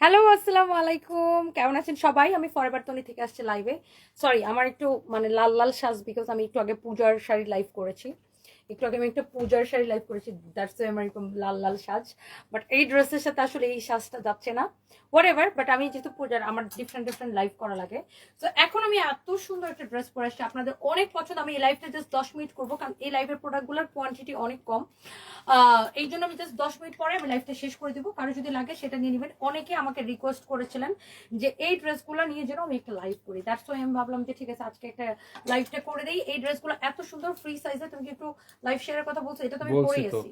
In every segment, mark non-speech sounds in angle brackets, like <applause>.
Hello আসসালামু আলাইকুম। কেমন আছেন সবাই? আমি ফরএভার তনি থেকে আসছি লাইভে সরি আমার একটু মানে লাল লাল সাজ বিকজ আমি একটু আগে পূজার শাড়ি লাইভ করেছি। একটু আগে আমি একটা পূজার শাড়ি লাইভ করেছি দ্যাটস আমার এরকম লাল লাল সাজ। বাট এই ড্রেসের সাথে আসলে এই সাজটা যাচ্ছে না। হোয়াট এভার বাট আমি যেহেতু পূজার, আমার ডিফারেন্ট ডিফারেন্ট লাইভ করা লাগে। তো এখন আমি এত সুন্দর একটা ড্রেস পরে আসছি, আপনাদের অনেক পছন্দ। আমি এই লাইভটা জাস্ট দশ মিনিট করব, কারণ এই লাইভের প্রোডাক্টগুলোর কোয়ান্টিটি অনেক কম। এই জন্য আমি জাস্ট দশ মিনিট পরে আমি লাইভটা শেষ করে দিব। কারও যদি লাগে সেটা নিয়ে নেবেন। অনেকে আমাকে রিকোয়েস্ট করেছিলেন যে এই ড্রেসগুলো নিয়ে যেন আমি একটা লাইভ করি। দ্যাটস ওয়াই আমি ভাবলাম যে ঠিক আছে, আজকে একটা লাইভটা করে দিই। এই ড্রেসগুলো এত সুন্দর ফ্রি সাইজে তুমি একটু লাইভ শেয়ারের কথা বলছো এটা তো আমি পরেই আছি।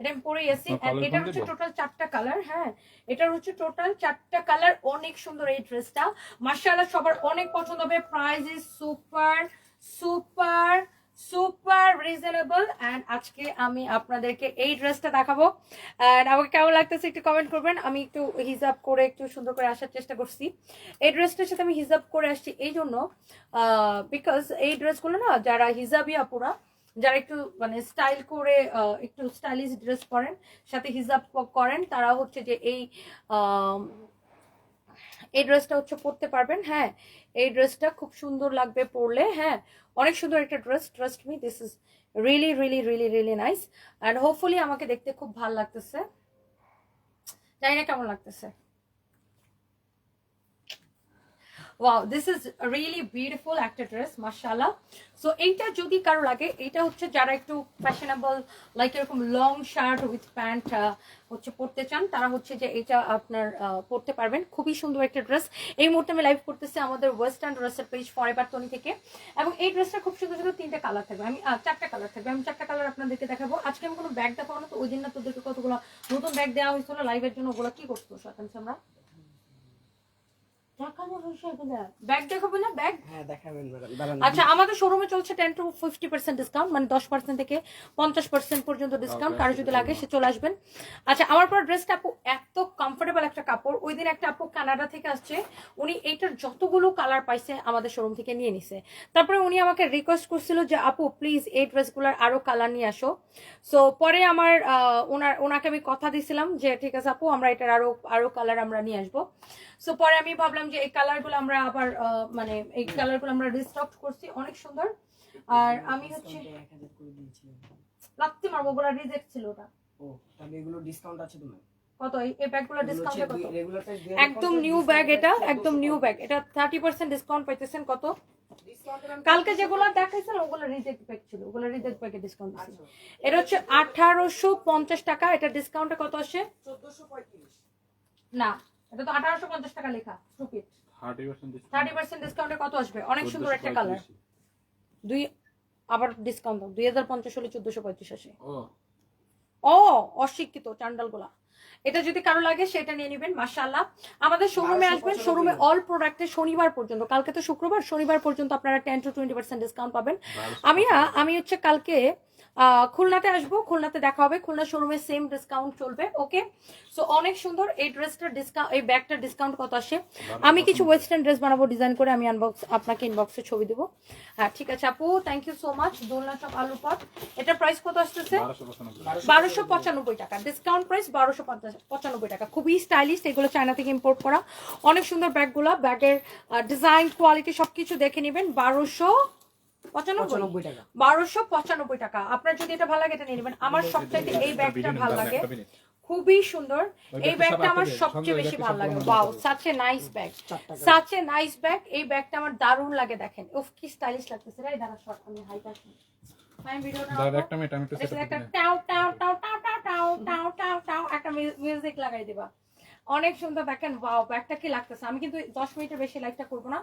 এটা আমি পরেই আছি। এটা হচ্ছে টোটাল চারটা কালার হ্যাঁ। এটার হচ্ছে টোটাল চারটা কালার অনেক সুন্দর এই ড্রেসটা মার্শাল্লাহ সবার অনেক পছন্দ হবে। Price is super super super reasonable and আজকে আমি আপনাদেরকে এই ড্রেসটা দেখাবো। অ্যান্ড আমাকে কেমন লাগতেছে একটু কমেন্ট করবেন। আমি একটু হিজাব করে একটু সুন্দর করে আসার চেষ্টা করছি। এই ড্রেসটার সাথে আমি হিজাব করে আসছি এই জন্য বিকজ এই ড্রেসগুলো না যারা হিজাবি আপুরা যারা একটু মানে স্টাইল করে একটু স্টাইলিশ ড্রেস পরেন, সাথে হিজাব করেন, তারা হচ্ছে যে এই এই ড্রেসটা হচ্ছে পরতে পারবেন। হ্যাঁ এই ড্রেসটা খুব সুন্দর লাগবে পরলে। হ্যাঁ অনেক সুন্দর একটা dress trust me this is really really really really nice and hopefully আমাকে দেখতে খুব ভালো লাগতেছে। জানি না কেমন লাগতেছে। Wow this is really beautiful একটা ড্রেস মার্শাল্লাহ সো এইটা যদি কারও লাগে এটা হচ্ছে যারা একটু ফ্যাশনেবল লাইক এরকম লং শার্ট উইথ প্যান্ট হচ্ছে পরতে চান, তারা হচ্ছে যে এটা আপনার পরতে পারবেন। খুবই সুন্দর একটা ড্রেস এই মুহূর্তে আমি লাইভ করতেছি আমাদের ওয়েস্টার্ন ড্রেসের পেজ ফরেভার টনি থেকে। এবং এই ড্রেসটা খুব সুন্দর সুন্দর তিনটা কালার থাকবে। আমি চারটা কালার থাকবে। আমি চারটা কালার আপনাদেরকে দেখাবো। আজকে আমি কোনো ব্যাগ দেখাবো না তো, ওই দিন না তোদেরকে কতগুলো নতুন ব্যাগ দেওয়া হয়েছিল লাইভের জন্য, ওগুলো কি করতো শতাংশ আমরা ব্যাগ দেখাবো না ব্যাগ হ্যাঁ দেখাবেন ম্যাডাম আচ্ছা আমাদের শোরুমে চলছে টু ডিসকাউন্ট মানে দশ পার্সেন্ট থেকে পঞ্চাশ পার্সেন্ট পর্যন্ত ডিসকাউন্ট কারও যদি লাগে সে চলে আসবেন। আচ্ছা আমার পর ড্রেসটা আপু এত কমফোর্টেবল একটা কাপড়। ওই দিন একটা আপু কানাডা থেকে আসছে উনি এইটার যতগুলো কালার পাইছে আমাদের শোরুম থেকে নিয়ে নিছে। তারপরে উনি আমাকে রিকোয়েস্ট করছিল যে আপু প্লিজ এই ড্রেসগুলোর আরও কালার নিয়ে আসো। সো পরে আমার আহ, ওনার ওনাকে আমি কথা দিছিলাম যে ঠিক আছে আপু আমরা এটার আরও আরও কালার আমরা নিয়ে আসব। সো পরে আমি ভাবলাম যে এই কালারগুলো আমরা আবার মানে এই কালারগুলো আমরা রিস্টক করছি অনেক সুন্দর। আর আমি হচ্ছে লাগতে মারবো ওগুলো রিজেক্ট ছিল ওটা। ও তাহলে এগুলো ডিসকাউন্ট আছে তোমার? কত? এই- ব্যাগগুলো ডিসকাউন্ট কত? একদম নিউ ব্যাগ এটা একদম নিউ ব্যাগ এটা থার্টি পার্সেন্ট ডিসকাউন্ট পাইতেছেন কত? কালকে যেগুলো দেখাইছেন ওগুলো রিজেক্ট ব্যাগ ছিল ওগুলো রিজেক্ট ব্যাগে ডিসকাউন্ট এটা হচ্ছে আঠারোশো পঞ্চাশ টাকা এটা ডিসকাউন্টে কত আসে? চোদ্দশো পঁয়ত্রিশ। না। এটা তো আঠারোশো পঞ্চাশ টাকা লেখা stupid thirty percent thirty percent ডিসকাউন্টে কত আসবে? অনেক সুন্দর একটা কালার দুই আবার ডিসকাউন্ট দাও। দুই হাজার পঞ্চাশ হলে চোদ্দশো পঁয়ত্রিশ আসে। ও। ও অশিক্ষিত চান্ডালগুলা। এটা যদি কারও লাগে সেটা নিয়ে নেবেন মাশাআল্লাহ। আমাদের শোরুমে আসবেন। শোরুমে অল প্রোডাক্টে শনিবার পর্যন্ত কালকে তো শুক্রবার শনিবার পর্যন্ত আপনারা ten to twenty percent discount পাবেন। আমি না আমি হচ্ছে কালকে খুলনাতে আসব খুলনাতে দেখা হবে। খুলনা শোরুমে সেম ডিসকাউন্ট চলবে ওকে সো অনেক সুন্দর এই ড্রেসটার ডিসকাউন্ট এই ব্যাগটার ডিসকাউন্ট কত আসে? আমি কিছু ওয়েস্টার্ন ড্রেস বানাবো ডিজাইন করে আমি আনবক্স আপনাকে ইনবক্সে ছবি দেবো। হ্যাঁ ঠিক আছে আপু থ্যাংক ইউ সো মাচ দোলনা চপ আলু পট এটার প্রাইস কত আসতেছে? বারোশো পঁচানব্বই। বারোশো পঁচানব্বই টাকা। ডিসকাউন্ট প্রাইস বারোশো পঁচানব্বই টাকা। খুবই স্টাইলিশ এগুলো চায়না থেকে ইম্পোর্ট করা। অনেক সুন্দর ব্যাগগুলো ব্যাগের ডিজাইন কোয়ালিটি সবকিছু দেখে নেবেন। বারোশো পঁচানব্বই টাকা বারোশো পঁচানব্বই টাকা আপনার যদি এটা ভালো লাগে এটা নিয়ে নেবেন আমার সবচাইতে এই ব্যাগটা ভালো লাগে খুবই সুন্দর এই ব্যাগটা আমার সবচেয়ে বেশি ভালো লাগে wow such a nice bag such a nice bag এই ব্যাগটা আমার দারুণ লাগে দেখেন উফ কি স্টাইলিশ লাগতেছে রে দাঁড়া শর্ট আমি দাদা একটা মিনিট আমি একটু সেট সাথে টাও টাও টাও টাও টাও টাও টাও টাও টাও একটা মিউজিক লাগাই দিবা অনেক সুন্দর দেখেন ওয়াও ব্যাগটা কি লাগতেছে? আমি কিন্তু দশ মিনিটের বেশি লাইভটা করব না।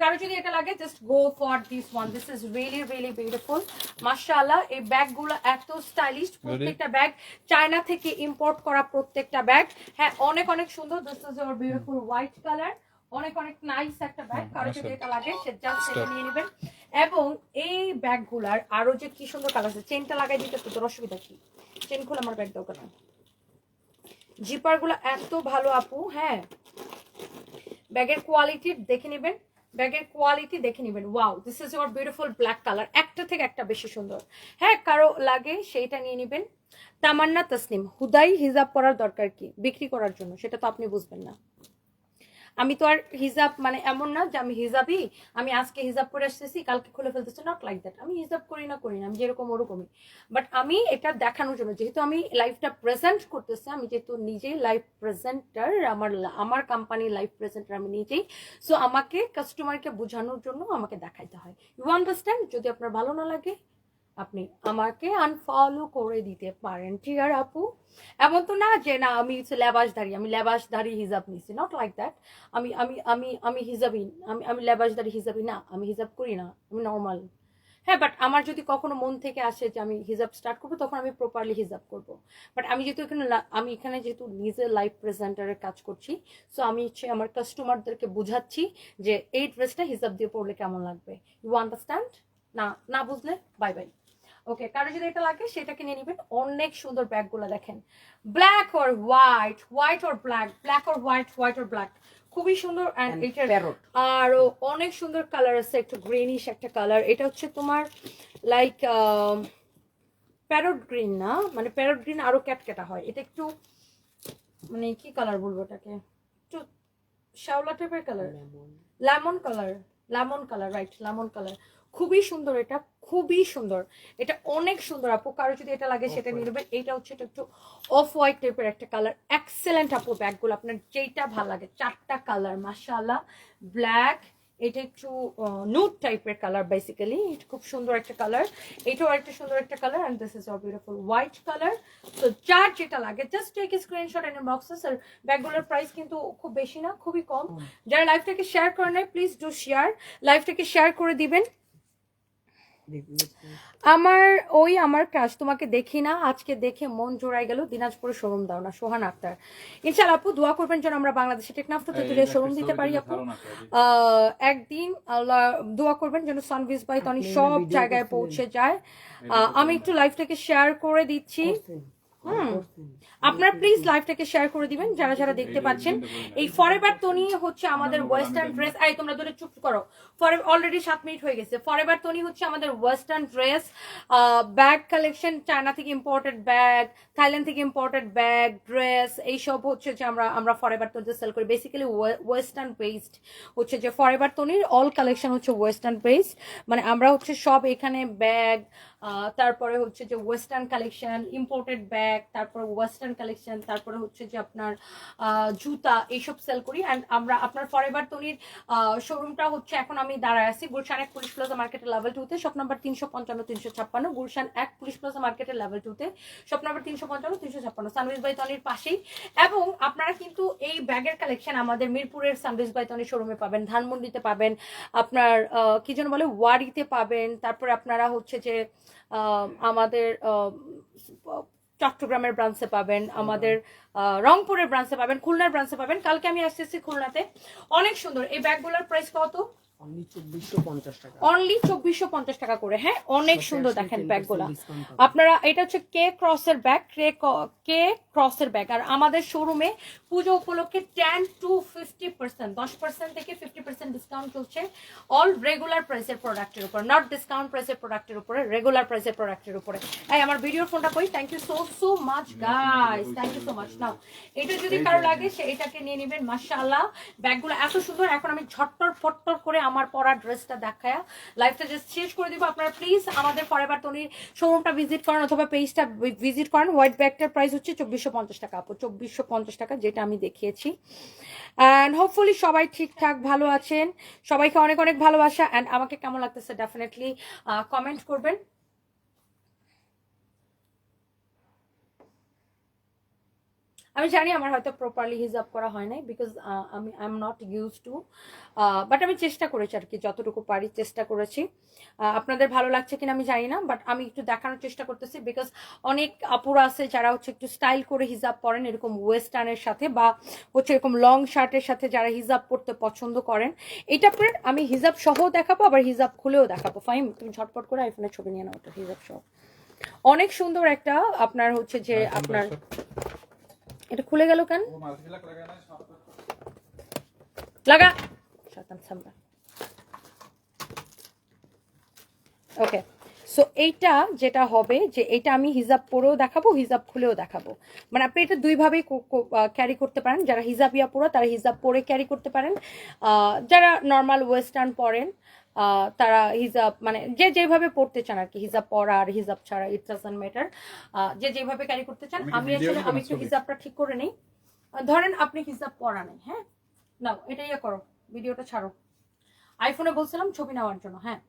কারও যদি এটা লাগে just go for this one this is really really beautiful মাশাআল্লাহ এই ব্যাগগুলো এত স্টাইলিশ প্রত্যেকটা ব্যাগ চায়না থেকে ইম্পোর্ট করা প্রত্যেকটা ব্যাগ হ্যাঁ অনেক অনেক সুন্দর। This is your beautiful white colour অনেক অনেক নাইস একটা ব্যাগ কারও। যদি এটা লাগে সে জাস্ট. এটা নিয়ে নেবেন। এবং এই ব্যাগগুলার আরও যে কি সুন্দর কালার আছে চেনটা লাগাই দিতে তো অসুবিধা কি? চেন খুলে আমার ব্যাগ দরকার না জিপারগুলো এত ভালো আপু হ্যাঁ। ব্যাগের কোয়ালিটি দেখে নেবেন, ব্যাগের কোয়ালিটি দেখে নেবেন। Wow this is your beautiful black colour একটা থেকে একটা বেশি সুন্দর। হ্যাঁ কারও লাগে সেইটা নিয়ে নেবেন। তামান্না তসলিম হুদাই হিজাব পরার দরকার কি? বিক্রি করার জন্য, সেটা তো আপনি বুঝবেন না। আমি তো আর হিজাব মানে এমন না যে আমি হিজাবই, আমি আজকে হিজাব করে আসতেছি, কালকে খুলে ফেলতেছি নট লাইক দ্যাট আমি হিজাব করি না করি না, আমি যেরকম ওরকমই। বাট আমি এটা দেখানোর জন্য, যেহেতু আমি লাইফটা প্রেজেন্ট করতেছি, আমি যেহেতু নিজেই লাইফ প্রেজেন্টার আমার আমার কোম্পানি লাইফ প্রেজেন্টার আমি নিজেই সো আমাকে কাস্টমারকে বোঝানোর জন্য আমাকে দেখাইতে হয়। ইউ আন্ডারস্ট্যান্ড যদি আপনার ভালো না লাগে আপনি আমাকে আনফলো করে দিতে পারেন আছে আপু। এমন তো না যে, না, আমি হচ্ছে লেবাসধারী আমি লেবাসধারী হিজাব নিছি নট লাইক দ্যাট আমি আমি আমি আমি হিজাবই আমি আমি লেবাসধারী হিজাবই না, আমি হিজাব করি না, আমি নর্মাল হ্যাঁ বাট আমার যদি কখনো মন থেকে আসে যে, আমি হিজাব স্টার্ট করব, তখন আমি প্রপারলি হিজাব করব। বাট আমি যেহেতু এখানে আমি এখানে যেহেতু নিজে লাইভ প্রেজেন্টারের কাজ করছি সো আমি হচ্ছে আমার কাস্টমারদেরকে বুঝাচ্ছি যে, এই ড্রেসটা হিজাব দিয়ে পরলে কেমন লাগবে। ইউ আন্ডারস্ট্যান্ড না না বুঝলে বাই বাই ওকে কারও যদি এটা লাগে সেটাকে নিয়ে নেবেন। অনেক সুন্দর ব্যাগগুলো দেখেন। Black or white white or black black or white white or black খুবই সুন্দর আরও অনেক সুন্দর কালার আছে একটু গ্রিনিশ একটা কালার এটা হচ্ছে তোমার লাইক প্যারট গ্রিন না? মানে প্যারট গ্রিন আরও ক্যাটকেটা হয়। এটা একটু মানে কি কালার বলব এটাকে একটু শ্যাওলা টাইপের colour lemon colour lemon colour right lemon colour খুবই সুন্দর এটা খুবই সুন্দর। এটা অনেক সুন্দর আপু কারও যদি এটা লাগে সেটা নিয়ে নেবেন। এটা হচ্ছে এটা একটু অফ হোয়াইট টাইপের একটা কালার এক্সেলেন্ট আপু ব্যাগগুলো আপনার যেইটা ভালো লাগে। চারটা কালার মাশাআল্লাহ। ব্ল্যাক এটা একটু নুট টাইপের কালার বেসিক্যালি এটা খুব সুন্দর একটা কালার এটাও একটা সুন্দর একটা colour and this is or beautiful white colour তো যার যেটা লাগে just take screenshot and boxes আর ব্যাগগুলোর প্রাইস কিন্তু খুব বেশি না খুবই কম। যারা লাইভটাকে শেয়ার করে নেয় প্লিজ ডু শেয়ার লাইভটাকে শেয়ার করে দিবেন। আমার ওই আমার ক্রাশ তোমাকে দেখি না আজকে দেখে মন জোড়াই গেল দিনাজপুরে শোরুম দাও না সোহান আক্তার। ইনশাল আপু দোয়া করবেন যেন আমরা বাংলাদেশে টেকনাফটা তুলে শোরুম দিতে পারি আপু। আহ, একদিন আল্লাহ দোয়া করবেন যেন সানভিস বাই তনি সব জায়গায় পৌঁছে যায়। আহ, আমি একটু লাইভটাকে শেয়ার করে দিচ্ছি। আপনারা প্লিজ লাইভটাকে শেয়ার করে দিবেন যারা যারা দেখতে পাচ্ছেন। এই ফরেভার তনি হচ্ছে আমাদের ওয়েস্টার্ন ড্রেস এই তোমরা ধরে চুপ করো। ফরে অলরেডি সাত মিনিট হয়ে গেছে। ফরেভার তনি হচ্ছে আমাদের western dress bag collection China থেকে ইম্পোর্টেড ব্যাগ থাইল্যান্ড থেকে ইম্পোর্টেড ব্যাগ ড্রেস এইসব হচ্ছে যে আমরা আমরা ফরেভার তনিতে সেল করি। বেসিক্যালি ওয়েস্টার্ন বেসড হচ্ছে যে ফরেভার তনির অল কালেকশন হচ্ছে ওয়েস্টার্ন বেসড মানে আমরা হচ্ছে সব এখানে ব্যাগ তারপরে হচ্ছে যে ওয়েস্টার্ন কালেকশন ইম্পোর্টেড ব্যাগ তারপরে ওয়েস্টার্ন কালেকশন তারপরে হচ্ছে যে আপনার জুতা এইসব সেল করি। অ্যান্ড আমরা আপনার ফরেভার তনির শোরুমটা হচ্ছে এখন আমি দাঁড়ায় আছি গুলশান এক পুলিশ প্লাজা মার্কেটের লেভেল টুতে শপ নাম্বার তিনশো পঞ্চান্ন, তিনশো ছাপ্পান্ন। গুলশান এক পুলিশ প্লাজা মার্কেটের লেভেল টুতে শপ নাম্বার তিনশো পঞ্চান্ন, তিনশো ছাপ্পান্ন। সানভিস বাই তনির পাশেই। এবং আপনারা কিন্তু এই ব্যাগের কালেকশন আমাদের মিরপুরের সানভিস বাই তনির শোরুমে পাবেন, ধানমন্ডিতে পাবেন, আপনার কি যেন বলে, ওয়ারিতে পাবেন। তারপরে আপনারা হচ্ছে যে আমাদের চট্টগ্রামের ব্রাঞ্চে পাবেন আমাদের রংপুরের ব্রাঞ্চে পাবেন খুলনার ব্রাঞ্চে পাবেন। কালকে আমি আসতেছি খুলনাতে। অনেক সুন্দর। এই ব্যাগগুলোর প্রাইস কত? অনলি চব্বিশশো পঞ্চাশ টাকা। করে হ্যাঁ? অনেক সুন্দর দেখেন 10% ব্যাগগুলা discount পাবেন। আপনারা এটা হচ্ছে কে ক্রসের ব্যাগ কে কে ক্রসের ব্যাগ আর আমাদের শোরুমে পুজো উপলক্ষে টেন টু ফিফটি পার্সেন্ট দশ পার্সেন্ট থেকে ফিফটি পার্সেন্ট ডিসকাউন্ট চলছে অল রেগুলার প্রাইসের প্রোডাক্টের উপর নট ডিসকাউন্ট প্রাইসের প্রোডাক্টের উপরে রেগুলার প্রাইসের প্রোডাক্টের উপরে। আমার ভিডিওর ফোনটা কই? Thank you so so much guys thank you so much now এটা যদি কারও লাগে সে এটাকে নিয়ে নেবেন মাশাআল্লাহ। ব্যাগগুলো এত সুন্দর এখন আমি ঝট্টর ফট্টর করে আমার পরা ড্রেসটা দেখায় লাইফটা জাস্ট শেষ করে দিব। আপনারা প্লিজ আমাদের ফরেভার তনির শোরুমটা ভিজিট করেন অথবা পেজটা ভিজিট করেন। হোয়াইট ব্যাগটার প্রাইস হচ্ছে চব্বিশশো পঞ্চাশ টাকা আপু, চব্বিশশো পঞ্চাশ টাকা যেটা আমি দেখিয়েছি। অ্যান্ড হোপফুলি সবাই ঠিকঠাক, ভালো আছেন। সবাইকে অনেক অনেক ভালোবাসা। অ্যান্ড আমাকে কেমন লাগতেছে ডেফিনেটলি কমেন্ট করবেন। আমি জানি আমার হয়তো প্রপারলি হিজাব করা হয় নাই বিকজ আমি I am not used to but আমি চেষ্টা করেছি আর কি যতটুকু পারি চেষ্টা করেছি। আপনাদের ভালো লাগছে কিনা আমি জানি না বাট আমি একটু দেখানোর চেষ্টা করতেছি বিকজ অনেক আপুরা আছে যারা হচ্ছে একটু স্টাইল করে হিজাব পরেন এরকম ওয়েস্টার্নের সাথে বা হচ্ছে এরকম লং শার্টের সাথে যারা হিজাব পরতে পছন্দ করেন। এটা পরে আমি হিজাব সহ দেখাবো আবার হিজাব খুলেও দেখাবো। ফাইন তুমি ঝটপট করে আইফোনের ছবি নিয়ে নাও ওটা হিজাব সহ। অনেক সুন্দর একটা আপনার হচ্ছে যে আপনার এটা খুলে গেল কেন? লাগা। ওকে সো এইটা যেটা হবে যে এটা আমি হিজাব পরেও দেখাবো হিজাব খুলেও দেখাবো। মানে আপনি এটা দুইভাবেই ক্যারি করতে পারেন। যারা হিজাব ইয়া পরো তারা হিজাব পরে ক্যারি করতে পারেন। আহ, যারা নর্মাল ওয়েস্টার্ন পরেন তারা হিজাব মানে যে যেভাবে পড়তে চান আর কি হিজাব পরা আর হিজাব ছাড়া ইট ডাজন ম্যাটার যে যেভাবে ক্যারি করতে চান আমি আসলে আমি একটু হিজাবটা ঠিক করে নেই। ধরেন আপনি হিজাব পরা নেই হ্যাঁ? নাও এটা ইয়ে করো ভিডিওটা ছাড়ো। আইফোনে বলছিলাম ছবি নেওয়ার জন্য হ্যাঁ।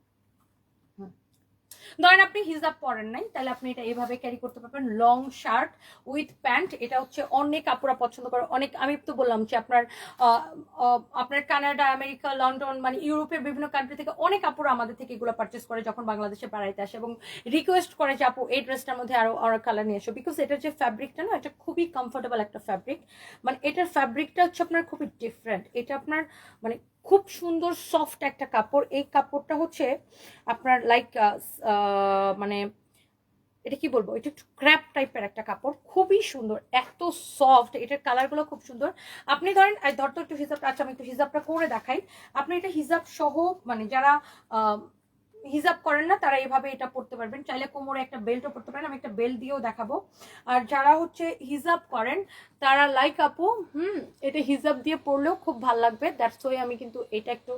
ধরেন আপনি হিজাব পরেন নাই, তাহলে আপনি এটা এভাবে ক্যারি করতে পারবেন। লং শার্ট উইথ প্যান্ট এটা হচ্ছে অনেক আপুরা পছন্দ করে। অনেক আমি তো বললাম যে আপনার আপনার কানাডা, আমেরিকা, লন্ডন মানে ইউরোপের বিভিন্ন কান্ট্রি থেকে অনেক আপুরা আমাদের থেকে এগুলো পারচেস করে যখন বাংলাদেশে বেড়াইতে আসে এবং রিকোয়েস্ট করে যে, আপু, এই ড্রেসটার মধ্যে আরও আরও কালার নিয়ে এসো। বিকজ এটার যে ফ্যাব্রিকটা না, এটা খুবই কমফোর্টেবল একটা ফ্যাব্রিক মানে এটার ফ্যাব্রিকটা হচ্ছে আপনার খুবই ডিফারেন্ট এটা আপনার মানে খুব সুন্দর সফট একটা কাপড়। এই কাপড়টা হচ্ছে আপনার লাইক মানে এটা কি বলব? এটা একটু ক্র্যাপ টাইপের একটা কাপড়। খুবই সুন্দর, এত সফট এটার কালারগুলো খুব সুন্দর। আপনি ধরেন ধর তো একটু হিসাবটা আচ্ছা আমি একটু হিসাবটা করে দেখাই। আপনি এটা হিসাব সহ মানে যারা হিজাব করেন না, তারা এভাবে এটা পড়তে পারবেন। চাইলে কোমরে একটা বেল্টও পড়তে পারেন, আমি একটা বেল্ট দিয়েও দেখাবো। আর যারা হচ্ছে হিজাব করেন, তারা লাইক আপু, হুম, এটা হিজাব দিয়ে পড়লেও খুব ভালো লাগবে। দ্যাটস ওই আমি কিন্তু এটা একটু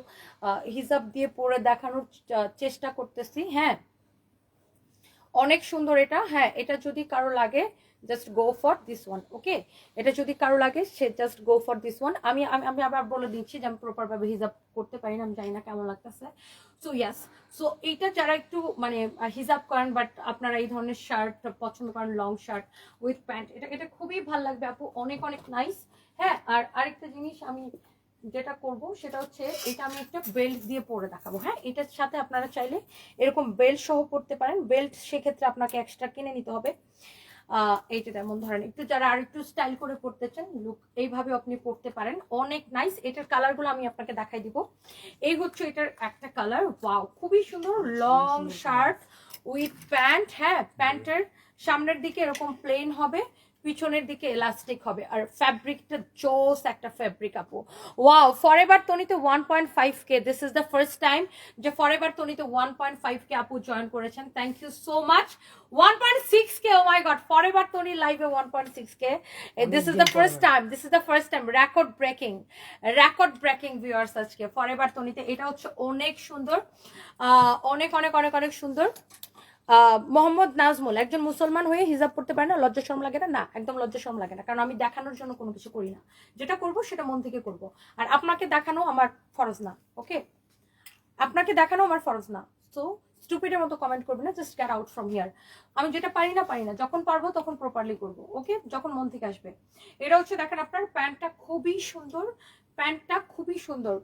হিজাব দিয়ে পরে দেখানোর চেষ্টা করতেছি। হ্যাঁ অনেক সুন্দর এটা। হ্যাঁ এটা যদি কারও লাগে just go for this one okay এটা যদি কারও লাগে, সে just go for this one আমি আমি আবার বলে দিচ্ছি যে আমি প্রপার ভাবে হিজাব করতে পারি না, আমি জানি না কেমন লাগতেছে। সো ইয়াস সো এইটা যারা একটু মানে হিজাব করেন বাট আপনারা এই ধরনের শার্ট পছন্দ করেন লং শার্ট উইথ প্যান্ট এটা এটা খুবই ভালো লাগবে আপু। অনেক অনেক নাইস হ্যাঁ আর আরেকটা জিনিস আমি যেটা করব, সেটা হচ্ছে এটা আমি একটা বেল্ট দিয়ে পরে দেখাবো। হ্যাঁ এটার সাথে আপনারা চাইলে এরকম বেল্ট সহ পড়তে পারেন। বেল্ট সেক্ষেত্রে আপনাকে এক্সট্রা কিনে নিতে হবে। আহ, এইটা যেমন ধরেন একটু যারা আর একটু স্টাইল করে পড়তে চান লুক এইভাবে আপনি পড়তে পারেন। অনেক নাইস এটার কালারগুলো আমি আপনাকে দেখাই দিব। এই হচ্ছে এটার একটা কালার ওয়াও খুবই সুন্দর লং শার্ট উইথ প্যান্ট হ্যাঁ প্যান্টের সামনের দিকে এরকম প্লেন হবে। পিছনের দিকে এলাস্টিক হবে। আর ফ্যাব্রিকটা জোস একটা ফ্যাব্রিক আপু। Wow forever তনিতে one point five K this is the first time যে ফর এভার তনিতে ওয়ান পয়েন্ট ফাইভ কে আপু জয়েন করেছেন। Thank you so much one point six K oh my god forever Toni লাইভে one point six K this is the first time this is the first time record breaking record breaking viewers আজকে forever তনিতে এটা হচ্ছে অনেক সুন্দর আহ, অনেক অনেক অনেক অনেক সুন্দর। মোহাম্মদ নাজমুল, একজন মুসলমান হয়ে হিজাব পড়তে পারে না, লজ্জা শরম লাগে না? না, একদম লজ্জা শরম লাগে না, কারণ আমি দেখানোর জন্য কোনো কিছু করি না। যেটা করব, সেটা মন থেকে করব। আর আপনাকে দেখানো আমার ফরজ না ওকে আপনাকে দেখানো আমার ফরজ না। সো স্টুপিডের মতো কমেন্ট করবে না just get out from here আমি যেটা পারি না পারি না। যখন পারব, তখন প্রপারলি করব ওকে যখন মন থেকে আসবে। এটা হচ্ছে, দেখেন আপনার প্যান্টটা খুবই সুন্দর, প্যান্টটা খুবই সুন্দর।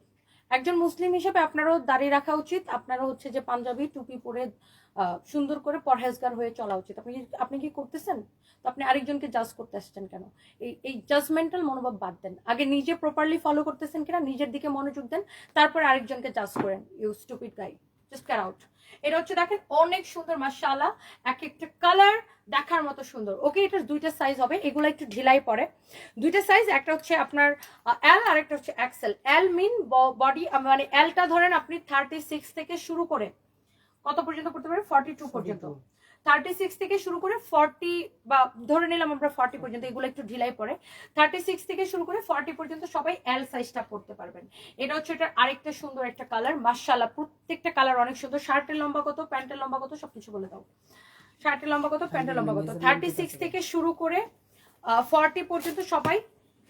একজন মুসলিম হিসেবে আপনারও দাঁড়িয়ে রাখা উচিত। আপনারও হচ্ছে যে পাঞ্জাবি, টুপি পরে সুন্দর করে পরহেজগার হয়ে চলা উচিত। আপনি আপনি কি করতেছেন? তো আপনি আরেকজনকে জাজ করতে আসছেন কেন? এই এই জাজমেন্টাল মনোভাব বাদ দেন। আগে নিজে প্রপারলি ফলো করতেছেন কিনা, নিজের দিকে মনোযোগ দেন, তারপরে আরেকজনকে জাজ করেন। You stupid guy just care out এটা হচ্ছে দেখেন, অনেক সুন্দর মাসালা এক একটা কালার দেখার মতো সুন্দর। ওকে, এটার দুইটা সাইজ হবে। এগুলো একটু ঢিলাই পরে। দুইটা সাইজ একটা হচ্ছে আপনার এল আর একটা হচ্ছে এক্সেল এল মিন বডি মানে এলটা ধরেন আপনি থার্টি সিক্স থেকে শুরু করে, কত পর্যন্ত করতে পারেন ফর্টি টু পর্যন্ত থার্টি সিক্স থেকে শুরু করে ফর্টি বা ধরে নিলাম আমরা ফর্টি পর্যন্ত, এগুলো একটু ঢিলাই পড়ে থার্টি সিক্স থেকে শুরু করে ফর্টি পর্যন্ত সবাই এল সাইজটা পড়তে পারবেন। এটা হচ্ছে এটার আরেকটা সুন্দর একটা কালার মার্শাল্লাহ প্রত্যেকটা কালার অনেক সুন্দর। শার্টের লম্বা কত, প্যান্টের লম্বা কত, সবকিছু বলে দাও। শার্টের লম্বা কত, প্যান্টের লম্বা কত? থার্টি সিক্স থেকে শুরু করে ফর্টি পর্যন্ত সবাই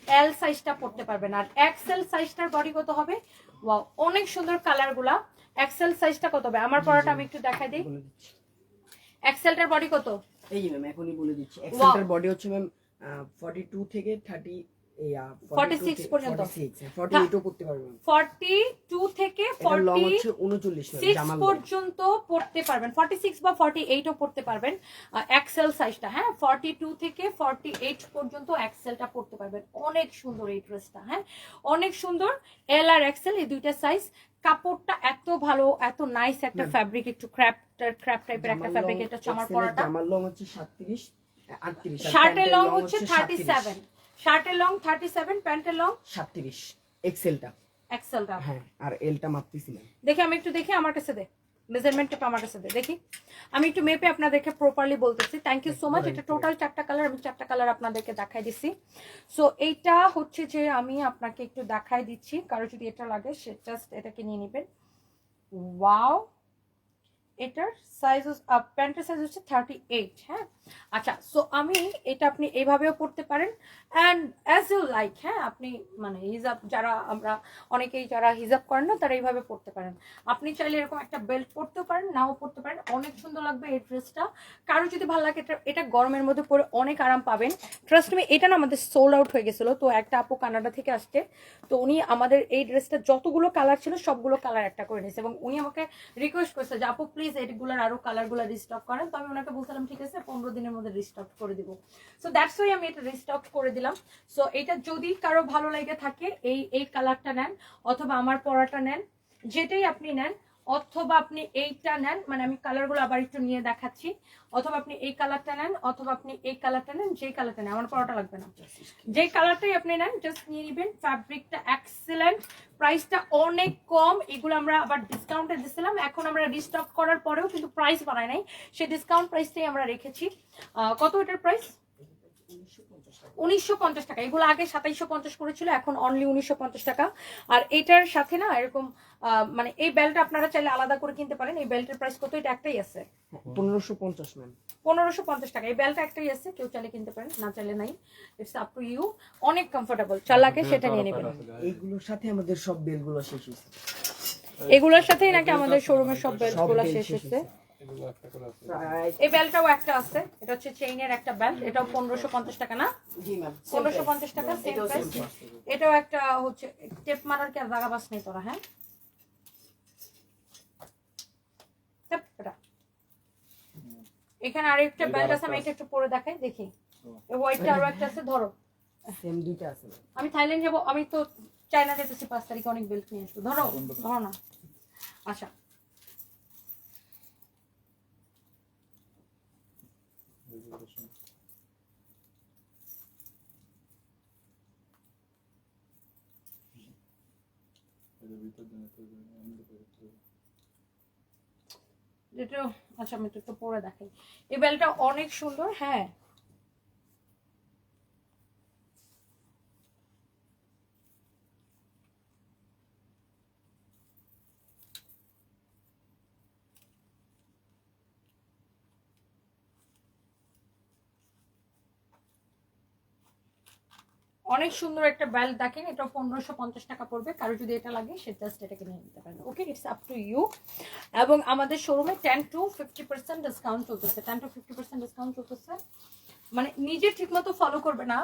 এল সাইজটা পড়তে পারবেন। আর এক্সেল সাইজটার বডি কত হবে? ওয়াও অনেক সুন্দর কালারগুলা এক্সেল সাইজটা কত হবে? আমার পড়াটা আমি একটু দেখাই দিই। এক্সেলটার বডি কত? এই যে ম্যাম এখনই বলে দিচ্ছি। এক্সেলটার বডি হচ্ছে ম্যাম ফর্টি টু থেকে থার্টি 46 পর্যন্ত। ফর্টি এইটও করতে পারবেন ফর্টি টু থেকে এটা লং ফর্টি হচ্ছে উনচল্লিশ সিক্স জামাল পর্যন্ত পড়তে পারবেন। ফর্টি সিক্স বা ফর্টি এইটও পড়তে পারবেন এক্সেল সাইজটা হ্যাঁ ফর্টি টু থেকে ফর্টি এইট পর্যন্ত এক্সেলটা পড়তে পারবেন। অনেক সুন্দর এই ড্রেসটা হ্যাঁ। অনেক সুন্দর এল আর এক্সেল এই দুইটা সাইজ কাপড়টা এত ভালো এত নাইস একটা ফ্যাব্রিক একটু ক্র্যাপ ক্র্যাপ টাইপের একটা ফ্যাব্রিক এটা হচ্ছে আমার পরাটা। জামার লং হচ্ছে সাতত্রিশ আটত্রিশ শার্টের লং হচ্ছে থার্টি সেভেন শার্টের লং থার্টি সেভেন প্যান্টের লং সাতত্রিশ এক্সেলটা এক্সেলটা হ্যাঁ আর এলটা মাপতেছি না দেখে আমি একটু দেখি আমার কাছে দে। মেজারমেন্ট টেপ আমার কাছে দে দেখি। আমি একটু মেপে আপনাদেরকে প্রপারলি বলতেছি। থ্যাংক ইউ সো মাচ এটা টোটাল চারটা কালার আমি চারটা কালার আপনাদেরকে দেখাই দিচ্ছি। সো এইটা হচ্ছে যে আমি আপনাকে একটু দেখাই দিচ্ছি। কারও যদি এটা লাগে সে জাস্ট এটাকে নিয়ে নেবেন। ওয়াও এটার সাইজ প্যান্টের সাইজ হচ্ছে থার্টি এইট হ্যাঁ? আচ্ছা সো আমি এটা আপনি এইভাবেও পড়তে পারেন। অ্যান্ড অ্যাজ ইউ লাইক হ্যাঁ আপনি মানে হিজাব যারা আমরা অনেকেই যারা হিজাব করেন না, তারা এইভাবে পড়তে পারেন। আপনি চাইলে এরকম একটা বেল্ট পরতেও পারেন, নাও পরতে পারেন। অনেক সুন্দর লাগবে এই ড্রেসটা কারও যদি ভালো লাগে, এটা এটা গরমের মধ্যে পরে অনেক আরাম পাবেন। ট্রাস্ট মি এটা না আমাদের সোল্ড আউট হয়ে গেছিল। তো একটা আপু কানাডা থেকে আসছে, তো উনি আমাদের এই ড্রেসটা যতগুলো কালার ছিল, সবগুলো কালার একটা করে নিয়েছে। এবং উনি আমাকে রিকোয়েস্ট করছে যে, আপু প্লিজ এগুলোর আরও কালারগুলো রিস্টক করেন। তো আমি ওনাকে বলছিলাম, ঠিক আছে, পনেরো দিনের মধ্যে রিস্টক করে দিব। সো দ্যাটস ওয়াই আমি এটা রিস্টক করে দিলাম। সো এটা যদি কারও ভালো লাগে থাকে, এই এই কালারটা নেন, অথবা আমার পরাটা নেন, যেটাই আপনি নেন অথবা আপনি এইটা নেন মানে আমি কালারগুলো আবার একটু নিয়ে দেখাচ্ছি। অথবা আপনি এই কালারটা নেন অথবা আপনি এই কালারটা নেন যেই কালারটা নেন আমার পরাটা লাগবে না। যে কালারটাই আপনি নেন জাস্ট নিয়ে নেবেন। ফ্যাব্রিকটা এক্সেলেন্ট প্রাইসটা অনেক কম। এগুলো আমরা আবার ডিসকাউন্টে দিছিলাম এখন আমরা রিস্টক করার পরেও কিন্তু প্রাইস বাড়াই নাই। সেই ডিসকাউন্ট প্রাইসটাই আমরা রেখেছি। কত এটার প্রাইস উনিশশো পঞ্চাশ টাকা। এগুলো আগে সাতাইশশো পঞ্চাশ করেছিল এখন অনলি উনিশশো পঞ্চাশ টাকা। আর এটার সাথে না এরকম মানে এই বেল্টটা আপনারা চাইলে আলাদা করে কিনতে পারেন। এই বেল্টের প্রাইস কত? এটা একটাই আছে। পনেরোশো পঞ্চাশ ম্যাম পনেরোশো পঞ্চাশ টাকা। এই বেলটা একটাই আছে। কেউ চাইলে কিনতে পারেন না চাইলে নাই। ইটস আপ টু ইউ অনেক কমফোর্টেবল চালাকে সেটা নিয়ে নেবেন। এইগুলোর সাথে আমাদের সব বেলগুলো শেষ হয়েছে। এগুলোর সাথেই নাকি আমাদের শোরুমের সব বেল্টগুলো শেষ শেষ এই বেলটাও একটা আছে। এটা হচ্ছে চেইনের একটা বেল্ট এটাও পনেরোশো পঞ্চাশ টাকা না? পনেরোশো পঞ্চাশ টাকা সেম এটাও প্রাইস এটাও একটা হচ্ছে টেপ মারার কি আর জায়গা বাস নেই তোরা হ্যাঁ? এখানে আরেকটা বেল্ট আছে আমি এটা একটু পরে দেখাই দেখি। হোয়াইটটা আরও একটা আছে ধরো। সেম দুইটা আছে। আমি থাইল্যান্ড যাব আমি তো চায়না যেতেছি পাঁচ তারিখে অনেক বেল্ট নিয়ে আসব। ধরো ধরো না। আচ্ছা এগুলো শুন। এদের ভিতর দিয়ে নিতে হবে, আমি তো করতে হবে। এটা আচ্ছা আমি একটু পরে দেখাই। এই বেলটা অনেক সুন্দর হ্যাঁ। অনেক সুন্দর একটা বেল্ট দেখেন, এটা পনেরোশো পঞ্চাশ টাকা পড়বে। কারও যদি এটা লাগে, সে জাস্ট এটাকে নিয়ে নিতে পারেন okay it's up to you এবং আমাদের শোরুমে ten to fifty percent discount চলতেছে। Ten to fifty percent discount চলতেছে। মানে নিজে ঠিক মতো ফলো করবে না।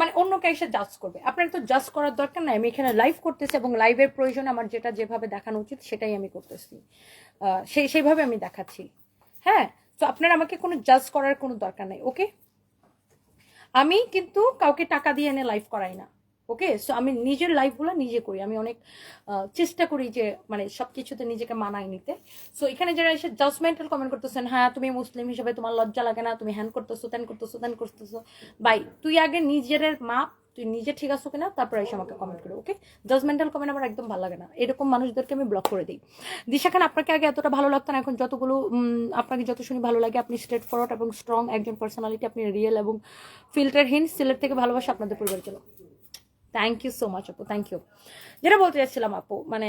মানে অন্যকে এসে জাজ করবে। আপনার তো জাজ করার দরকার নাই। আমি এখানে লাইভ করতেছি এবং লাইভের প্রয়োজন আমার যেটা যেভাবে দেখানো উচিত, সেটাই আমি করতেছি। সেই সেইভাবে আমি দেখাচ্ছি। হ্যাঁ? তো আপনার আমাকে কোনো জাজ করার কোনো দরকার নাই ওকে আমি কিন্তু কাউকে টাকা দিয়ে এনে লাইভ করাই না ওকে সো আমি নিজের লাইফগুলো নিজে করি। আমি অনেক চেষ্টা করি যে মানে সব কিছুতে নিজেকে মানায় নিতে। সো এখানে যারা এসে জাজমেন্টাল কমেন্ট করতেছেন হ্যাঁ তুমি মুসলিম হিসেবে তোমার লজ্জা লাগে না, তুমি হ্যান করতেছো ত্যান করতেছো ত্যান করতেছো। বাই তুই আগে নিজের মাপ তুই নিজে ঠিক আছো কিনা, তারপরে এসে আমাকে কমেন্ট করে ওকে জাজমেন্টাল কমেন্ট আমার একদম ভালো লাগে না। এরকম মানুষদেরকে আমি ব্লক করে দিই। দিশা খান, আপনাকে আগে এতটা ভালো লাগতো না, এখন যতগুলো আপনাকে যত শুনি ভালো লাগে, আপনি স্ট্রেট ফরওয়ার্ড এবং স্ট্রং একজন পার্সোনালিটি আপনি রিয়েল এবং ফিল্টারহীন সিলেট থেকে ভালোবাসা আপনাদের পরিবার জন্য। থ্যাংক ইউ সো মাচ আপু থ্যাংক ইউ যেটা বলতে চাচ্ছিলাম, আপু মানে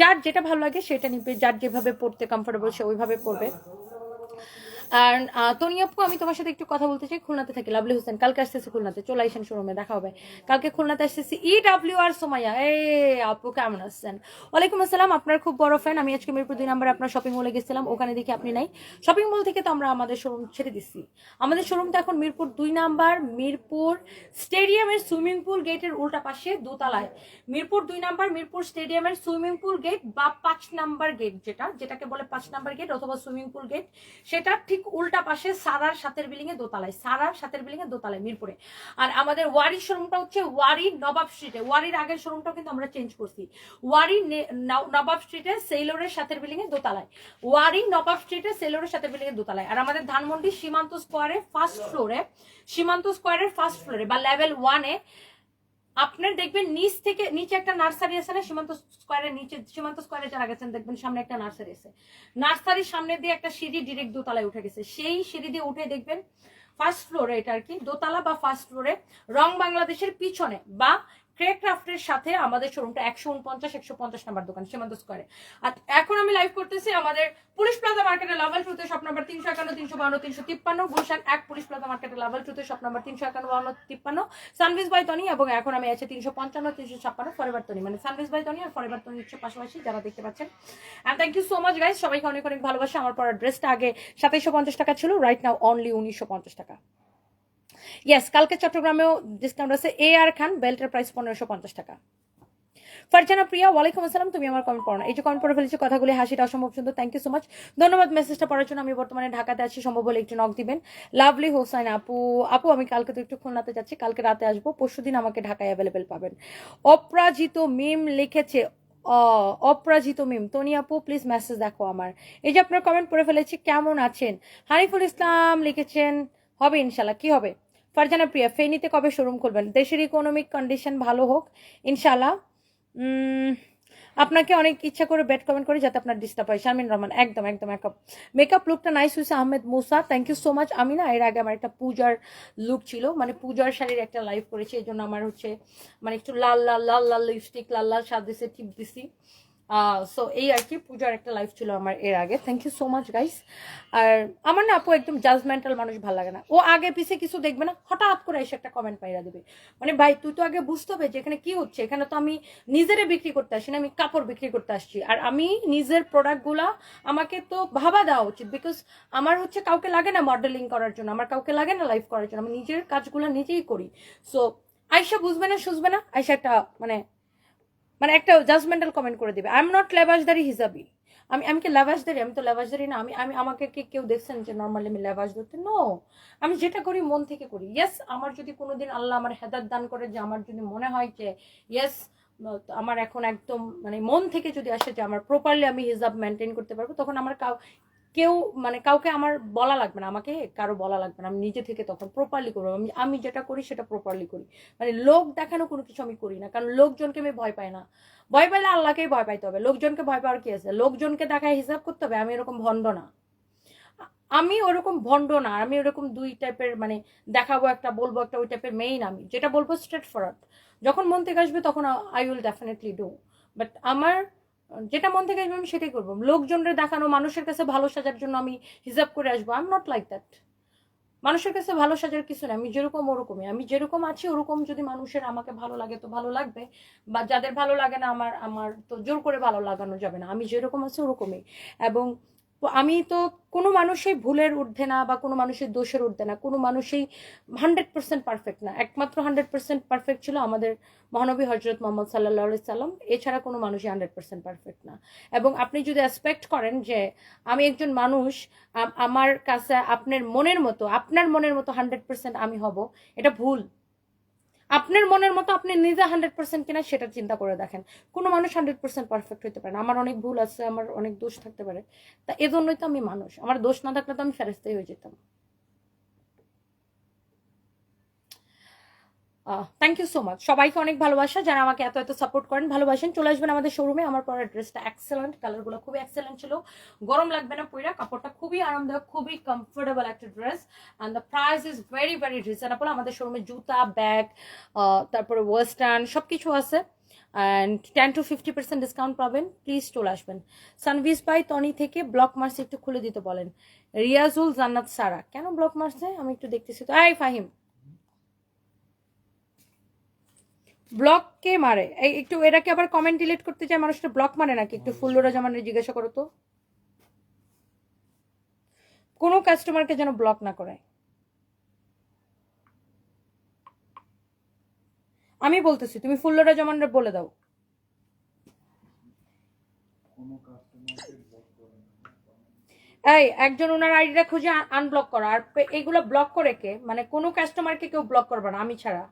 যার যেটা ভালো লাগে সেটা নিবে, যার যেভাবে পড়তে কমফোর্টেবল সে ওইভাবে পড়বে। আর তনি আপু, আমি তোমার সাথে একটু কথা বলতে চাই। খুলনাতে থাকি। লাভলি হোসেন কালকে আসতেছি খুলনাতে। চলে আসেন শোরুমে, দেখা হবে। কালকে খুলনাতে আসতেছি ই ডাব্লিউ আর সোমাইয়া। এ, আপু, কেমন আসছেন ওয়ালাইকুম আসসালাম, আপনার খুব বড় ফ্যান আমি আজকে মিরপুর দুই নাম্বারে আপনার শপিং মলে গেছিলাম। ওখানে দেখি আপনি নাই। শপিং মল থেকে তো আমরা আমাদের শোরুম ছেড়ে দিচ্ছি আমাদের শোরুমটা এখন মিরপুর দুই নাম্বার। মিরপুর স্টেডিয়ামের সুইমিং পুল গেটের উল্টা পাশে দোতলায়। মিরপুর দুই নাম্বার, মিরপুর স্টেডিয়ামের সুইমিং পুল গেট বা পাঁচ নাম্বার গেট যেটা, যেটাকে বলে পাঁচ নাম্বার গেট অথবা সুইমিং পুল গেট সেটা ঠিক উল্টা পাশে সারার সাতের বিল্ডিং এ দোতলায়, সারার সাতের বিল্ডিং এ দোতলায় মিরপুরে। আর আমাদের ওয়ারির শোরুমটা হচ্ছে ওয়ারি নবাব স্ট্রিটে ওয়ারির আগের শোরুমটাও কিন্তু আমরা চেঞ্জ করছি। ওয়ারি নবাব স্ট্রিটে সেইলোরের সাথের বিল্ডিং এ দোতলায়। ওয়ারি নবাব স্ট্রিটে সেইলোরের সাথের বিল্ডিং এ দোতলায়। আর আমাদের ধানমন্ডি সীমান্ত স্কোয়ারে ফার্স্ট ফ্লোরে সীমান্ত স্কোয়ারের ফার্স্ট ফ্লোরে বা লেভেল ওয়ানে আপনার দেখবেন নিচ থেকে নিচে একটা নার্সারি আছে না, সীমান্ত স্কোয়ারের নিচে, সীমান্ত স্কোয়ারে যারা গেছেন দেখবেন সামনে একটা নার্সারি আছে। নার্সারির সামনে দিয়ে একটা সিঁড়ি ডিরেক্ট দোতলায় উঠে গেছে। সেই সিঁড়ি দিয়ে উঠে দেখবেন ফার্স্ট ফ্লোরে এটা আর কি, দোতলা বা ফার্স্ট ফ্লোরে রং বাংলাদেশের পিছনে বা ক্রে ক্রাফটের সাথে আমাদের শোরুমটা একশো উনপঞ্চাশ, একশো পঞ্চাশ নাম্বার দোকান, সীমান্ত স্কোয়ারে আর এখন আমি লাইভ করতেছি আমাদের পুলিশ প্লাজা মার্কেটে লাভাল ট্রুতে শপ নাম্বার তিনশো একান্ন, তিনশো বান্ন, তিনশো তিপ্পান্ন, গুলশান এক পুলিশ প্লাজা মার্কেটে লাভাল ট্রুতে শপ নাম্বার তিনশো একান্ন বান্ন তিপ্পান্ন সানভিস বাই তনি এবং এখন আমি আছি তিনশো পঞ্চান্ন, তিনশো ছাপ্পান্ন ফরেবার তনি মানে সানভিস বাই তনি আর ফরেবার তনি হচ্ছে পাশাপাশি, যারা দেখতে পাচ্ছেন। And thank you so much guys সবাইকে অনেক অনেক ভালোবাসা। আমার পড়ার ড্রেসটা আগে সাতাইশো পঞ্চাশ টাকা ছিল। রাইট নাও অনলি উনিশশো পঞ্চাশ টাকা। ইয়েস কালকে চট্টগ্রামেও ডিসকাউন্ট আছে। এ আর খান, বেল্টের প্রাইস পনেরোশো পঞ্চাশ টাকা। ফারজানা প্রিয়া, ওয়ালাইকুম আসসালাম, তুমি আমার কমেন্ট পড়ো না। এই যে কমেন্ট পড়ে ফেলেছি কথাগুলি, হাসিটা অসম্ভব সুন্দর। থ্যাংক ইউ সো মাচ ধন্যবাদ মেসেজটা পড়ার জন্য। আমি বর্তমানে ঢাকাতে আছি, সম্ভব হলে একটু নক দিবেন। লাভলি হোসাইন আপু। আপু, আমি কালকে তো একটু খুলনাতে যাচ্ছি। কালকে রাতে আসব। পরশু দিন আমাকে ঢাকায় অ্যাভেলেবেল পাবেন। অপরাজিত মিম লিখেছে অপরাজিত মিম তনি আপু প্লিজ মেসেজ দেখো আমার। এই যে আপনার কমেন্ট পড়ে ফেলেছি, কেমন আছেন? হানিফুল ইসলাম লিখেছেন, হবে ইনশাল্লাহ। কি হবে? ফারজানা প্রিয়া, ফেনীতে কবে শোরুম খুলবেন? দেশের ইকোনমিক কন্ডিশন ভালো হোক ইনশাল্লাহ আপনাকে অনেক ইচ্ছা করে ব্যাট কমেন্ট করি যাতে আপনার ডিস্টার্ব হয়। শারমিন রহমান, একদম একদম একদম। মেকআপ লুকটা নাইস হয়েছে, Ahmed Musa thank you so much আমি না, এর আগে আমার একটা পূজার লুক ছিল মানে পূজার শাড়ির একটা লাইভ করেছি এই জন্য আমার হচ্ছে মানে একটু লাল লাল লাল লাল লিপস্টিক লাল লাল সাদ দিছে টিপ দিছি। সো এই আর কি, পূজার একটা লাইফ ছিল আমার এর আগে। Thank you so much guys আর আমার না আপু একদম জাজমেন্টাল মানুষ, ভালো লাগে না। ও আগে পিছে কিছু দেখবে না, হঠাৎ করে এসে একটা কমেন্ট পাইরা দেবে। মানে ভাই, তুই তো আগে বুঝতে হবে যে এখানে কি হচ্ছে। এখানে তো আমি নিজেরে বিক্রি করতে আসছি না, আমি কাপড় বিক্রি করতে আসছি। আর আমি নিজের প্রোডাক্টগুলা আমাকে তো ভাবা দেওয়া উচিত। বিকজ আমার হচ্ছে কাউকে লাগে না মডেলিং করার জন্য, আমার কাউকে লাগে না লাইভ করার জন্য। আমি নিজের কাজগুলো নিজেই করি। সো আয়সা বুঝবে না, সুঝবে না? আয়সা একটা মানে মানে একটা জাজমেন্টাল কমেন্ট করে দেবে। আই এম নট লেবাসদারি হিসাবি আমি আমি কি লেবাসদারি আমি তো লেবাসদারি না। আমি আমি আমাকে কি, কেউ দেখছেন যে নর্মালি আমি লেবাস ধরতে? নো আমি যেটা করি, মন থেকে করি। ইয়েস আমার যদি কোনোদিন আল্লাহ আমার হেদার দান করে যে আমার যদি মনে হয় যে ইয়েস আমার এখন একদম মানে মন থেকে যদি আসে যে আমার প্রপারলি আমি হিজাব মেনটেন করতে পারব, তখন আমার কাউ কেউ মানে কাউকে আমার বলা লাগবে না, আমাকে কারও বলা লাগবে না, আমি নিজে থেকে তখন প্রপারলি করব। আমি আমি যেটা করি সেটা প্রপারলি করি। মানে লোক দেখানো কোনো কিছু আমি করি না, কারণ লোকজনকে আমি ভয় পাই না। ভয় পাইলে আল্লাহকেই ভয় পাইতে হবে। লোকজনকে ভয় পাওয়ার কি আছে? লোকজনকে দেখায় হিসাব করতে হবে, আমি এরকম ভণ্ড না। আমি ওরকম ভণ্ড না, আমি ওরকম দুই টাইপের মানে দেখাবো একটা, বলব একটা, ওই টাইপের মেইন আমি। যেটা বলব স্ট্রেট ফরওয়ার্ড যখন মন থেকে আসবে তখন I will definitely do but আমার যেটা মন থেকে আসবে আমি সেটাই করব। লোকজনের দেখানো, মানুষের কাছে ভালো সাজার জন্য আমি হিসাব করে আসব। I am not like that মানুষের কাছে ভালো সাজার কিছু না আমি যেরকম ওরকমই। আমি যেরকম আছি ওরকম যদি মানুষের আমাকে ভালো লাগে তো ভালো লাগবে। বা যাদের ভালো লাগে না আমার আমার তো জোর করে ভালো লাগানো যাবে না। আমি যেরকম আছি ওরকমই। এবং আমি তো কোনো মানুষই ভুলের ঊর্ধ্বে না বা কোনো মানুষের দোষের ঊর্ধ্বে না, কোনো মানুষই হান্ড্রেড পার্সেন্ট পারফেক্ট না। একমাত্র হান্ড্রেড পার্সেন্ট পারফেক্ট ছিল আমাদের মহানবী হজরত মোহাম্মদ সাল্লাহ সাল্লাম, এছাড়া কোনো মানুষই হান্ড্রেড পার্সেন্ট পারফেক্ট না। এবং আপনি যদি এক্সপেক্ট করেন যে আমি একজন মানুষ আমার কাছে আপনার মনের মতো, আপনার মনের মতো হান্ড্রেড পার্সেন্ট আমি হব, এটা ভুল। আপনার মনের মতো আপনি নিজে হান্ড্রেড পার্সেন্ট কিনা সেটা চিন্তা করে দেখেন। কোনো মানুষ হান্ড্রেড পার্সেন্ট পারফেক্ট হতে পারে আমার অনেক ভুল আছে, আমার অনেক দোষ থাকতে পারে। তা এজন্যই তো আমি মানুষ। আমার দোষ না থাকলে তো আমি ফেরস্তাই হয়ে যেতাম। থ্যাংক ইউ সো মাচ সবাইকে অনেক ভালোবাসা। যারা আমাকে এত এত সাপোর্ট করেন, ভালোবাসেন, চলে আসবেন আমাদের শোরুমে আমার পরের ড্রেসটা এক্সেলেন্ট কালারগুলো খুবই এক্সেলেন্ট ছিল। গরম লাগবে না পুরা কাপড়টা খুবই আরামদায়ক, খুবই কমফোর্টেবল একটা dress and the price is very very reasonable আমাদের শোরুমে জুতা ব্যাগ তারপরে ওয়েস্টার্ন সব কিছু আছে। And ten to fifty percent discount পাবেন। প্লিজ চলে আসবেন। সানভিস বাই টনি থেকে ব্লক মার্সে একটু খুলে দিতে বলেন। রিয়াজুল জান্নাত সারা। কেন ব্লক মার্সে আমি একটু দেখতেছি তো। আই ফাহিম। ব্লক কে মারে একটু এটাকে আবার কমেন্ট ডিলিট করতে চায় মানুষটা ব্লক মানে নাকি? একটু ফুল্লোরা জামানের জিজ্ঞাসা করো তো। কোনো কাস্টমারকে যেন ব্লক না করে। আমি বলতেছি তুমি ফুল্লোরা জামানের বলে দাও। এই একজন ওনার আইডিটা খুঁজে আনব্লক করা। আর এগুলো ব্লক করে কে? মানে কোনো কাস্টমারকে কেউ ব্লক করবে না আমি ছাড়া।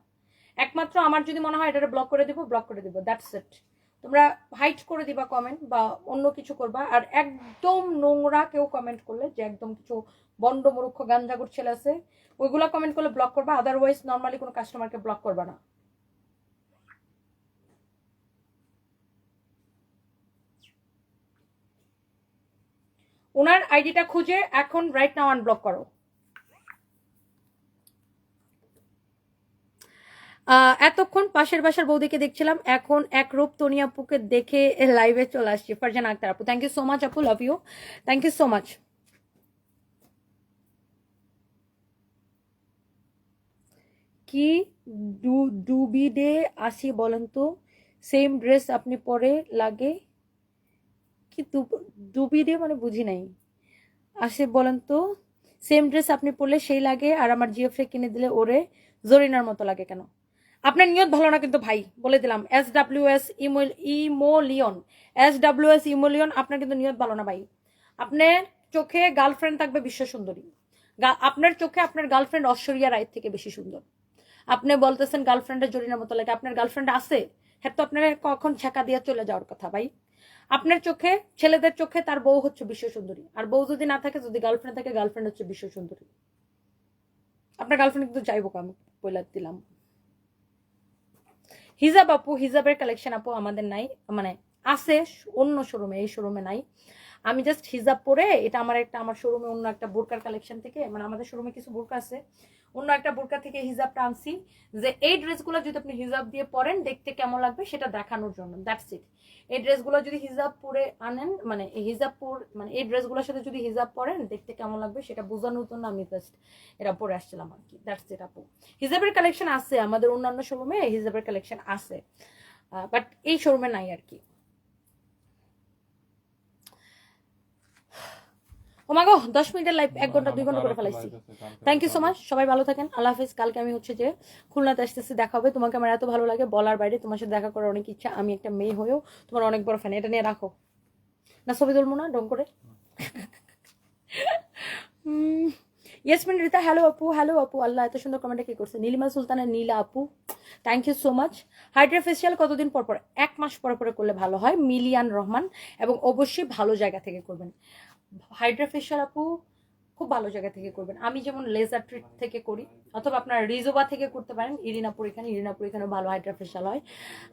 একমাত্র আমার যদি মনে হয় এটা ব্লক করে দিব ব্লক করে দিব দ্যাটস ইট তোমরা হাইট করে দিবা কমেন্ট বা অন্য কিছু করবা, আর একদম নোংরা কেউ কমেন্ট করলে যে একদম কিছু বন্ড মূর্খ গাঞ্জাগুর ছেলে আছে, ওইগুলা কমেন্ট করলে ব্লক করবা আদারওয়াইজ নর্মালি কোনো কাস্টমারকে ব্লক করবা না। ওনার আইডিটা খুঁজে এখন রাইট নাও আনব্লক করো। এতক্ষণ পাশের বাসার বৌদিকে দেখছিলাম। এখন এক রূপ তনি আপুকে দেখে লাইভে চলে আসছি। ফারজান আক্তার আপু থ্যাংক ইউ সো মাচ আপু love you thank you so much কি ডু ডুবি ডে আসি বলেন তো? সেম ড্রেস আপনি পরে লাগে। কি দু- ডুবি ডে মানে বুঝি নাই। আসে বলেন তো? সেম ড্রেস আপনি পরলে সেই লাগে, আর আমার জিএফরে কিনে দিলে ওরে, জরিনার মতো লাগে কেন? আপনার নিয়ত ভালো না কিন্তু ভাই, বলে দিলাম এস ডাব্লিউ এস ইমোলিয়ন এস ডাব্লিউ এস ইমোলিয়ন আপনার কিন্তু নিয়ত ভালো না ভাই। আপনার চোখে গার্লফ্রেন্ড থাকবে বিশ্ব সুন্দরী। আপনার চোখে আপনার গার্লফ্রেন্ড ঐশ্বরিয়া রায়ের থেকে বেশি সুন্দর। আপনি বলতেছেন গার্লফ্রেন্ডের জরিনার মতো লাগে, আপনার গার্লফ্রেন্ড আছে হ্যাঁ তো আপনার কখন ছেঁকা দিয়ে চলে যাওয়ার কথা ভাই। আপনার চোখে, ছেলেদের চোখে তার বউ হচ্ছে বিশ্ব সুন্দরী। আর বউ যদি না থাকে, যদি গার্লফ্রেন্ড থাকে গার্লফ্রেন্ড হচ্ছে বিশ্ব সুন্দরী। আপনার গার্লফ্রেন্ড কিন্তু যাইব আমি, বলে দিলাম। হিজাব আপু, হিজাবের কালেকশন আপু আমাদের নাই মানে আছে, অন্য শোরুমে এই শোরুমে নাই। আমি জাস্ট হিজাব পরে, এটা আমার একটা, আমার শোরুমে অন্য একটা বোরকার কালেকশন থেকে মানে আমাদের শোরুমে কিছু বোরকা আছে অন্য একটা বোরকা থেকে হিজাবটা আনছি যে এই ড্রেসগুলো যদি আপনি হিজাব দিয়ে পরেন, দেখতে কেমন লাগবে সেটা দেখানোর জন্য। দ্যাটস ইট এই ড্রেসগুলো যদি হিজাব পরে আনেন মানে হিজাব পর মানে এই ড্রেসগুলোর সাথে যদি হিজাব পরেন, দেখতে কেমন লাগবে সেটা বোঝানোর জন্য আমি জাস্ট এটা পরে আসছিলাম আর কি। দ্যাটস ইট আপু। হিজাবের কালেকশন আছে, আমাদের অন্যান্য শোরুমে হিজাবের কালেকশন আছে। বাট এই শোরুমে নাই আর কি। ও মাগো দশ মিনিটের লাইভ এক ঘণ্টা দুই ঘণ্টা করে ফেলাইছি। থ্যাংক ইউ সো মাচ সবাই ভালো থাকেন আল্লাহ হাফিজ কালকে আমি হচ্ছে যে খুলনাতে আসতেছি দেখা হবে। তোমাকে আমার এত ভালো লাগে বলার বাইরে তোমার সাথে দেখা করার অনেক ইচ্ছা আমি একটা মেয়ে হয়েও তোমার অনেক বড় ফ্যান এটা নিয়ে রাখো। না ছবি তুলবো না ডং করে? ইয়েসমিন রিতা হ্যালো আপু হ্যালো আপু আল্লাহ এত সুন্দর কমেন্টে কি করছে? নীলিমা সুলতানের নীলা আপু thank you so much hydrafacial কতদিন পর পর এক মাস পর পরে করলে ভালো হয়? মিলিয়ান রহমান এবং অবশ্যই ভালো জায়গা থেকে করবেন। হাইড্রা ফেসিয়াল আপু খুব ভালো জায়গা থেকে করবেন। আমি যেমন লেজার ট্রিট থেকে করি, অথবা আপনার রিজোবা থেকে করতে পারেন। ইরিনাপুর এখানে ইরিনাপুর এখানে ভালো হাইড্রা ফেসিয়াল হয়।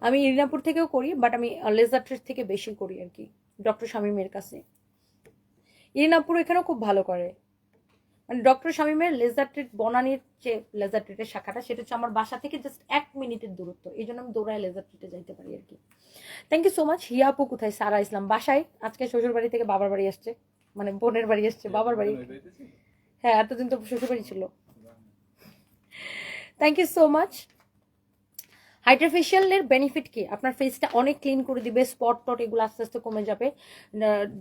আমি ইরিনাপুর থেকেও করি বাট আমি লেজার ট্রিট থেকে বেশি করি আর কি ডক্টর শামীমের কাছে। ইরিনাপুর এখানেও খুব ভালো করে। মানে ডক্টর শামীমের লেজার ট্রিট বনানির যে লেজার ট্রিটের শাখাটা, সেটা হচ্ছে আমার বাসা থেকে জাস্ট এক মিনিটের দূরত্ব। এই জন্য আমি দৌড়ায় লেজার ট্রিটে যাইতে পারি আর কি। থ্যাংক ইউ সো মাচ হিয়াপু কোথায়? সারা ইসলাম বাসায়। আজকে শ্বশুর বাড়ি থেকে বাবার বাড়ি আসছে। মানে বোনের বাড়ি আসছে বাবার বাড়ি। হ্যাঁ এতদিন তো শ্বশুর বাড়ি ছিল থ্যাংক ইউ সো মাচ হাইড্রাফেশিয়ালের বেনিফিট কি? আপনার ফেসটা অনেক ক্লিন করে দিবে স্পট টট এগুলো আস্তে আস্তে কমে যাবে।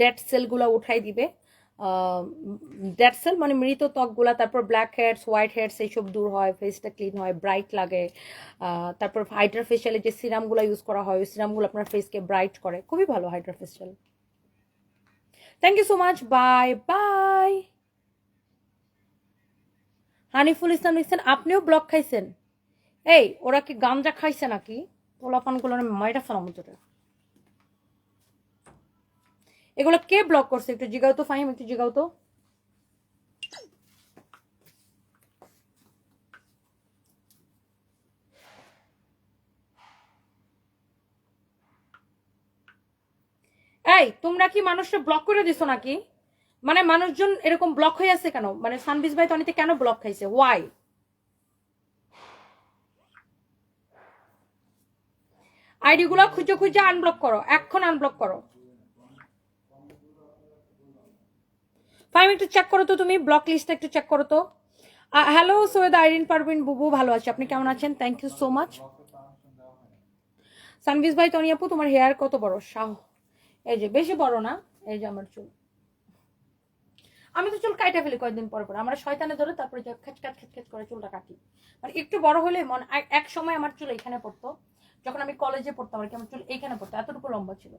ডেড সেলগুলো উঠাই দিবে। ডেড সেল মানে মৃত ত্বকগুলা তারপর ব্ল্যাক হেডস হোয়াইট হেডস এইসব দূর হয় ফেসটা ক্লিন হয় ব্রাইট লাগে। তারপর হাইড্রাফেশিয়ালে যে সিরামগুলো ইউজ করা হয় ওই সিরামগুলো আপনার ফেসকে ব্রাইট করে। খুবই ভালো hydrafacial thank you so much bye bye Haniful Islam লিখছেন আপনিও ব্লক খাইছেন? এই, ওরা কি গাঞ্জা খাইছে নাকি? পোলাপানগুলো মাইটা ফেলাম জোরে এগুলো কে ব্লক করছে? একটু জিগাও তো, ফাহিম, একটু জিগাও তো। এই, তোমরা কি মানুষকে ব্লক করে দিছো নাকি? মানে মানুষজন এরকম ব্লক হয়ে আছে কেন? মানে সানবিজ ভাই তনিতে কেন ব্লক খাইছে? ওয়াই আইডি গুলো খুঁজে খুঁজে আনব্লক করো। এখন আনব্লক করো। ফাইম একটু চেক করো তো তুমি ব্লক লিস্টটা একটু চেক করো তো। হ্যালো সৈয়দ আইরিন, পারভিন, বুবু, ভালো আছি? আপনি কেমন আছেন? থ্যাংক ইউ সো মাচ সানবিজ ভাই, তনি আপু, তোমার হেয়ার কত বড়? শাহ। এই যে, বেশি বড় না, এই যে আমার চুল। আমি তো চুল কাইটা ফেলি কয়েকদিন পর পর। আমরা শয়তানে ধরে তারপরে খেচ খাচ খেচ খেচ করে চুলটা কাটি। মানে একটু বড় হলে মনে এক- সময় আমার চুল এখানে পড়তো। যখন আমি কলেজে পড়তাম আর কি, আমার চুল এইখানে পড়তো, এতটুকু লম্বা ছিল।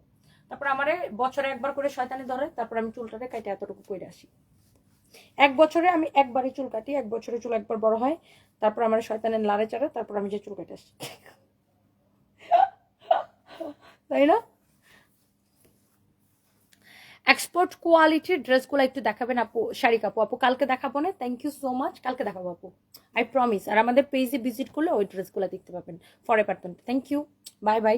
তারপর আমার বছরে একবার করে শয়তানি ধরে, তারপর আমি চুলটাকে কাটে এতটুকু করে আসি। এক বছরে আমি একবারই চুল কাটি, এক বছরে চুল একবার বড় হয়, তারপর আমার শয়তানের লাড়ে চাড়ে, তারপর আমি যে চুল কেটে আসি। <laughs> তাই না? এক্সপোর্ট কোয়ালিটির ড্রেসগুলো একটু দেখাবেন আপু, শাড়ি কাপু আপু, কালকে দেখাবো না। থ্যাংক ইউ সো মাচ কালকে দেখাবো আপু। আই প্রমিস আর আমাদের পেজে ভিজিট করলে ওই ড্রেসগুলো দেখতে পাবেন। ফরে পারতেন থ্যাংক ইউ বাই বাই